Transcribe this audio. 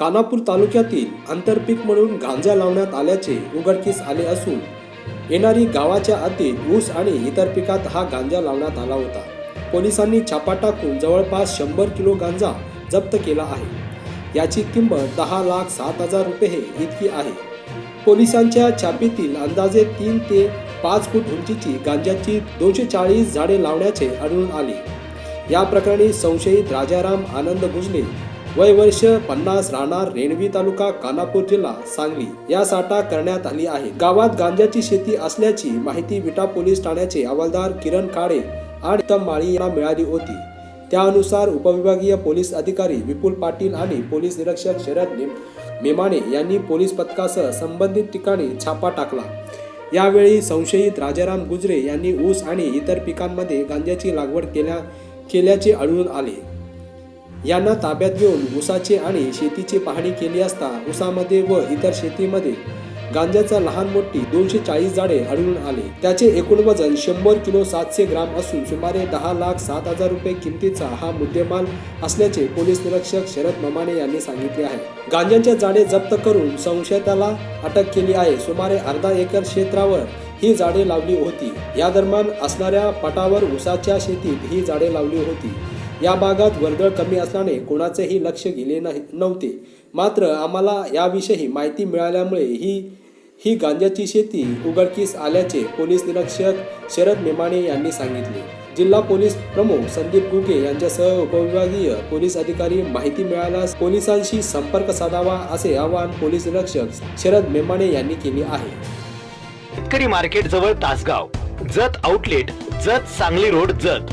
कानापूर तालुक्यातील आंतरपीक म्हणून गांजा लावण्यात आल्याचे उघडकीस आले असून येणारी गावाच्या हद्दीत ऊस आणि इतर पिकात हा गांजा लावण्यात आला होता. पोलिसांनी छापा टाकून जवळपास शंभर किलो गांजा जप्त केला आहे. याची किंमत दहा लाख सात हजार रुपये इतकी आहे. पोलिसांच्या छापीतील अंदाजे तीन ते पाच फूट उंचीची गांजाची दोनशे चाळीस झाडे लावण्याचे आढळून आले. या प्रकरणी संशयित राजाराम आनंद भुजले वय वर्ष पन्नास राहणार रेणवी तालुका कानापूर जिल्हा सांगली. या साठा करण्यात आली आहे. गावात गांजाची शेती असल्याची माहिती विटा पोलीस ठाण्याचे हवालदार किरण काळे आणि तम माळी यांना मिळाली होती. त्यानुसार उपविभागीय पोलीस अधिकारी विपुल पाटील आणि पोलीस निरीक्षक शरद नेम मेमाने यांनी पोलीस पथकासह संबंधित ठिकाणी छापा टाकला. यावेळी संशयित राजाराम गुजरे यांनी ऊस आणि इतर पिकांमध्ये गांजाची लागवड केल्या केल्याचे आढळून आले. यांना ताब्यात घेऊन ऊसाची आणि शेतीची पाहणी केली असता ऊसामध्ये व इतर शेतीमध्ये गांजाचा लहान मोठी दोनशे चाळीस झाडे आढळून आले. त्याचे एकूण वजन शंभर किलो सातशे ग्राम असून सुमारे दहा लाख सात हजार रुपये किमतीचा हा मुद्देमाल असल्याचे पोलीस निरीक्षक शरद ममाने यांनी सांगितले आहे. गांजाच्या झाडे जप्त करून संशयिताला अटक केली आहे. सुमारे अर्धा एकर क्षेत्रावर ही झाडे लावली होती. या दरम्यान असणाऱ्या पटावर ऊसाच्या शेतीत ही झाडे लावली होती. या भागात वर्दळ कमी असल्याने कोणाचेही लक्ष गेले नाही नव्हते. मात्र आम्हाला याविषयी माहिती मिळाल्यामुळे ही ही गांजाची शेती उघडकीस आल्याचे पोलीस निरीक्षक शरद मेमाणे यांनी सांगितले. जिल्हा पोलीस प्रमुख संदीप गुगे यांच्यासह उपविभागीय पोलीस अधिकारी माहिती मिळाल्यास पोलिसांशी संपर्क साधावा असे आवाहन पोलीस निरीक्षक शरद मेमाणे यांनी केले आहे. शेतकरी मार्केट जवळ तासगाव जत आउटलेट जत सांगली रोड जत.